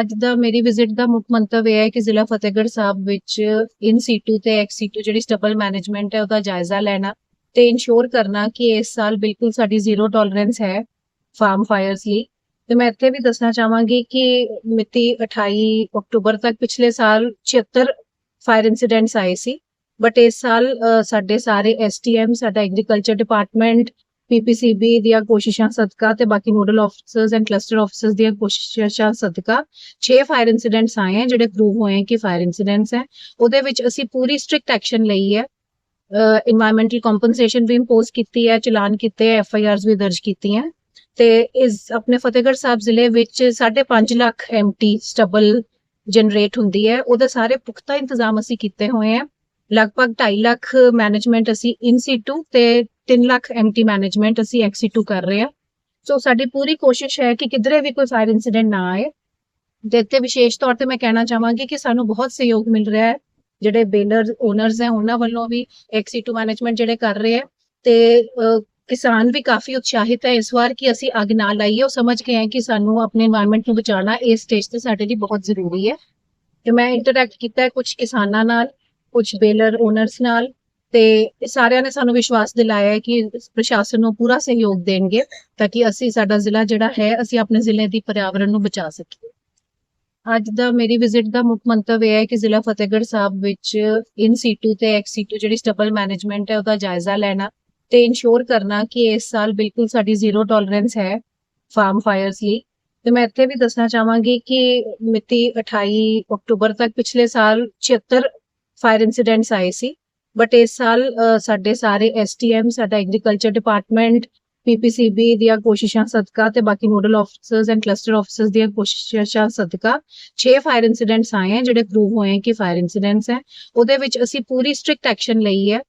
ਅੱਜ ਦਾ ਮੇਰੀ ਵਿਜ਼ਿਟ ਦਾ ਮੁੱਖ ਮੰਤਵ ਇਹ ਹੈ ਕਿ ਜ਼ਿਲ੍ਹਾ ਫਤਿਹਗੜ੍ਹ ਸਾਹਿਬ ਵਿੱਚ ਇਨ ਸੀਟੂ ਤੇ ਐਕਸ ਸੀਟੂ ਜਿਹੜੀ ਸਟੇਬਲ ਮੈਨੇਜਮੈਂਟ ਹੈ, ਉਹਦਾ ਜਾਇਜ਼ਾ ਲੈਣਾ ਤੇ ਇਨਸ਼ੋਰ ਕਰਨਾ ਕਿ ਇਸ ਸਾਲ ਬਿਲਕੁਲ ਸਾਡੀ ਜ਼ੀਰੋ ਟੋਲਰੈਂਸ ਹੈ ਫਾਰਮ ਫਾਇਰਸ ਲਈ। ਤੇ ਮੈਂ ਇੱਥੇ ਵੀ ਦੱਸਣਾ ਚਾਹਾਂਗੀ ਕਿ ਮਿਤੀ 28 ਅਕਤੂਬਰ ਤੱਕ ਪਿਛਲੇ ਸਾਲ 76 ਫਾਇਰ ਇਨਸੀਡੈਂਟਸ ਆਏ ਸੀ ਬਟ ਇਸ ਸਾਲ ਸਾਡੇ ਸਾਰੇ ਐਸਟੀਐਮ ਸਾਡਾ ਐਗਰੀਕਲਚਰ ਡਿਪਾਰਟਮੈਂਟ ਪੀਪੀਸੀਬੀ ਦੀਆਂ ਕੋਸ਼ਿਸ਼ਾਂ ਸਦਕਾ ਤੇ ਬਾਕੀ nodal officers and cluster officers ਦੀਆਂ ਕੋਸ਼ਿਸ਼ਾਂ ਸਦਕਾ 6 ਫਾਇਰ ਇਨਸੀਡੈਂਟਸ ਆਏ ਹੈ ਜਿਹੜੇ ਪ੍ਰੂਵ ਹੋਏ ਹਨ ਕਿ ਫਾਇਰ ਇਨਸੀਡੈਂਟਸ ਹੈ। ਉਹਦੇ ਵਿੱਚ ਅਸੀਂ ਪੂਰੀ ਸਟ੍ਰਿਕਟ ਐਕਸ਼ਨ ਲਈ ਹੈ। এনवायरमेंटल ਕੰਪਨਸੇਸ਼ਨ ਵੀ ਇੰਪੋਜ਼ ਕੀਤੀ ਹੈ, ਚਲਾਨ ਕੀਤੇ ਹੈ ਐਫ ਆਈ ਆਰਸ ਵੀ ਦਰਜ ਕੀਤੀਆਂ। ਤੇ ਇਸ ਆਪਣੇ ਫਤਿਹਗੜ੍ਹ ਸਾਹਿਬ ਜ਼ਿਲ੍ਹੇ ਵਿੱਚ 5.5 ਲੱਖ ਐਮਟੀ ਸਟਬਲ ਜਨਰੇਟ ਹੁੰਦੀ ਹੈ। ਉਹਦੇ ਸਾਰੇ ਪੁਖਤਾ ਇੰਤਜ਼ਾਮ ਅਸੀਂ ਕੀਤੇ ਹੋਏ ਹੈ ਲਗਭਗ 2.5 ਲੱਖ ਮੈਨੇਜਮੈਂਟ ਅਸੀਂ ਇਨ ਸੀਟੂ ਤੇ 3 ਲੱਖ ਐਮਟੀ ਮੈਨੇਜਮੈਂਟ ਅਸੀਂ ਐਕਸ ਸੀਟੂ ਕਰ ਰਹੇ ਆ ਸੋ ਸਾਡੀ ਪੂਰੀ ਕੋਸ਼ਿਸ਼ ਹੈ ਕਿ ਕਿਧਰੇ ਵੀ ਕੋਈ ਫਾਇਰ ਇਨਸੀਡੈਂਟ ਨਾ ਆਏ। ਦਿੱਤੇ ਵਿਸ਼ੇਸ਼ ਤੌਰ ਤੇ ਮੈਂ ਕਹਿਣਾ ਚਾਹਾਂਗੀ ਕਿ ਸਾਨੂੰ ਬਹੁਤ ਸਹਿਯੋਗ ਮਿਲ ਰਿਹਾ ਹੈ। ਜਿਹੜੇ ਬੇਨਰ ਓਨਰਸ ਹੈ, ਉਹਨਾਂ ਵੱਲੋਂ ਵੀ ਐਕਸ ਸੀਟੂ ਮੈਨੇਜਮੈਂਟ ਜਿਹੜੇ ਕਰ ਰਹੇ ਆ ਤੇ ਕਿਸਾਨ ਵੀ ਕਾਫੀ ਉਤਸ਼ਾਹਿਤ ਹੈ ਇਸ ਵਾਰ ਕਿ ਅਸੀਂ ਅੱਗ ਨਾ ਲਾਈਏ। ਉਹ ਸਮਝ ਗਏ ਹੈ ਕਿ ਸਾਨੂੰ ਆਪਣੇ এনवायरमेंट ਨੂੰ ਬਚਾਉਣਾ ਇਸ ਸਟੇਜ ਤੇ ਸਾਡੇ ਲਈ ਬਹੁਤ ਜ਼ਰੂਰੀ ਹੈ। ਤੇ ਮੈਂ ਇੰਟਰੈਕਟ ਕੀਤਾ ਕੁਝ ਕਿਸਾਨਾਂ ਨਾਲ। ਕੁਝ ਬੇਲਰ ਓਨਰਸ ਨਾਲ ਤੇ ਸਾਰਿਆਂ ਨੇ ਸਾਨੂੰ ਵਿਸ਼ਵਾਸ ਦਿਲਾਇਆ ਹੈ ਕਿ ਪ੍ਰਸ਼ਾਸਨ ਨੂੰ ਪੂਰਾ ਸਹਿਯੋਗ ਦੇਣਗੇ ਤਾਂ ਕਿ ਅਸੀਂ ਸਾਡਾ ਜ਼ਿਲ੍ਹਾ ਜਿਹੜਾ ਹੈ, ਅਸੀਂ ਆਪਣੇ ਜ਼ਿਲ੍ਹੇ ਦੀ ਪਰਿਆਵਰਣ ਨੂੰ ਬਚਾ ਸਕੀਏ। ਅੱਜ ਦਾ ਮੇਰੀ ਵਿਜ਼ਿਟ ਦਾ ਮੁੱਖ ਮੰਤਵ ਇਹ ਹੈ ਕਿ ਜ਼ਿਲ੍ਹਾ ਫਤਿਹਗੜ੍ਹ ਸਾਹਿਬ ਵਿੱਚ ਇਨ ਸੀਟੂ ਤੇ ਐਕਸ ਸੀਟੂ ਜਿਹੜੀ ਸਟੇਬਲ ਮੈਨੇਜਮੈਂਟ ਹੈ, ਉਹਦਾ ਜਾਇਜ਼ਾ ਲੈਣਾ ਤੇ ਇਨਸ਼ੋਰ ਕਰਨਾ ਕਿ ਇਸ ਸਾਲ ਬਿਲਕੁਲ ਸਾਡੀ ਜ਼ੀਰੋ ਟੋਲਰੈਂਸ ਹੈ ਫਾਰਮ ਫਾਇਰਸ ਲਈ। ਤੇ ਮੈਂ ਇੱਥੇ ਵੀ ਦੱਸਣਾ ਚਾਹਾਂਗੀ ਕਿ ਮਿਤੀ 28 ਅਕਤੂਬਰ ਤੱਕ ਪਿਛਲੇ ਸਾਲ 76 ਫਾਇਰ ਇਨਸੀਡੈਂਟਸ ਆਏ ਸੀ ਬਟ ਇਸ ਸਾਲ ਸਾਡੇ ਸਾਰੇ ਐਸਟੀਐਮ ਸਾਡਾ ਐਗਰੀਕਲਚਰ ਡਿਪਾਰਟਮੈਂਟ ਪੀਪੀਸੀਬੀ ਦੀਆਂ ਕੋਸ਼ਿਸ਼ਾਂ ਸਦਕਾ ਤੇ ਬਾਕੀ nodal officers and cluster officers ਦੀਆਂ ਕੋਸ਼ਿਸ਼ਾਂ ਸਦਕਾ 6 ਫਾਇਰ ਇਨਸੀਡੈਂਟਸ ਆਏ ਹਨ ਜਿਹੜੇ ਪ੍ਰੂਵ ਹੋਏ ਕਿ ਫਾਇਰ ਇਨਸੀਡੈਂਟਸ ਹੈ। ਉਹਦੇ ਵਿੱਚ ਅਸੀਂ ਪੂਰੀ ਸਟ੍ਰਿਕਟ ਐਕਸ਼ਨ ਲਈ ਹੈ।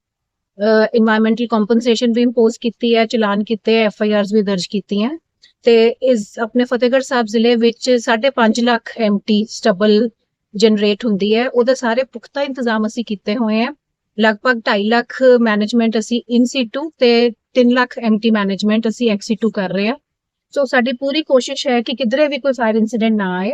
এনवायरमेंटल ਕੰਪਨਸੇਸ਼ਨ ਵੀ ਇੰਪੋਜ਼ ਕੀਤੀ ਹੈ, ਚਲਾਨ ਕੀਤੇ ਐਫ ਆਈ ਆਰਸ ਵੀ ਦਰਜ ਕੀਤੀਆਂ। ਤੇ ਇਸ, ਆਪਣੇ ਫਤਿਹਗੜ੍ਹ ਸਾਹਿਬ ਜ਼ਿਲ੍ਹੇ ਵਿੱਚ 5.5 ਲੱਖ ਐਮਟੀ ਸਟਬਲ ਜਨਰੇਟ ਹੁੰਦੀ ਹੈ, ਉਹਦੇ ਸਾਰੇ ਪੁਖਤਾ ਇੰਤਜ਼ਾਮ ਅਸੀਂ ਕੀਤੇ ਹੋਏ ਹੈ। ਲਗਭਗ 2.5 ਲੱਖ ਮੈਨੇਜਮੈਂਟ ਅਸੀਂ ਇਨ ਸੀਟੂ ਤੇ 3 ਲੱਖ ਐਮਟੀ ਮੈਨੇਜਮੈਂਟ ਅਸੀਂ ਐਕਸ ਸੀਟੂ ਕਰ ਰਹੇ ਹਾਂ। ਸੋ ਸਾਡੀ ਪੂਰੀ ਕੋਸ਼ਿਸ਼ ਹੈ ਕਿ ਕਿਧਰੇ ਵੀ ਕੋਈ ਫਾਇਰ ਇਨਸੀਡੈਂਟ ਨਾ ਆਏ।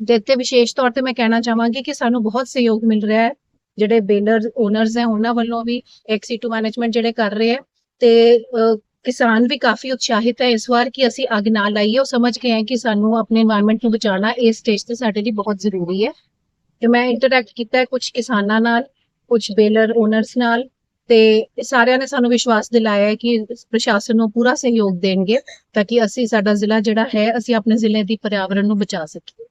ਤੇ ਵਿਸ਼ੇਸ਼ ਤੌਰ ਤੇ ਮੈਂ ਕਹਿਣਾ ਚਾਹਾਂਗੀ ਕਿ ਸਾਨੂੰ ਬਹੁਤ ਸਹਿਯੋਗ ਮਿਲ ਰਿਹਾ ਹੈ। ਜਿਹੜੇ ਬੇਨਰ ਓਨਰਸ ਹੈ, ਉਹਨਾਂ ਵੱਲੋਂ ਵੀ ਐਕਸ ਸੀਟੂ ਮੈਨੇਜਮੈਂਟ ਜਿਹੜੇ ਕਰ ਰਹੇ ਹੈ। ਤੇ ਕਿਸਾਨ ਵੀ ਕਾਫੀ ਉਤਸ਼ਾਹਿਤ ਹੈ ਇਸ ਵਾਰ ਕਿ ਅਸੀਂ ਅੱਗ ਨਾ ਲਾਈਏ। ਉਹ ਸਮਝ ਗਏ ਹੈ ਕਿ ਸਾਨੂੰ ਆਪਣੇ এনवायरमेंट ਨੂੰ ਬਚਾਉਣਾ ਇਸ ਸਟੇਜ ਤੇ ਸਾਡੇ ਲਈ ਬਹੁਤ ਜ਼ਰੂਰੀ ਹੈ। ਤੇ ਮੈਂ ਇੰਟਰੈਕਟ ਕੀਤਾ ਕੁਝ ਕਿਸਾਨਾਂ ਨਾਲ ਕੁਝ ਬੇਲਰ ਓਨਰਸ ਨਾਲ ਤੇ ਸਾਰਿਆਂ ਨੇ ਸਾਨੂੰ ਵਿਸ਼ਵਾਸ ਦਿਲਾਇਆ ਹੈ ਕਿ ਪ੍ਰਸ਼ਾਸਨ ਨੂੰ ਪੂਰਾ ਸਹਿਯੋਗ ਦੇਣਗੇ ਤਾਂ ਕਿ ਅਸੀਂ ਸਾਡਾ ਜ਼ਿਲ੍ਹਾ ਜਿਹੜਾ ਹੈ, ਅਸੀਂ ਆਪਣੇ ਜ਼ਿਲ੍ਹੇ ਦੀ ਪਰਿਆਵਰਣ ਨੂੰ ਬਚਾ ਸਕੀਏ।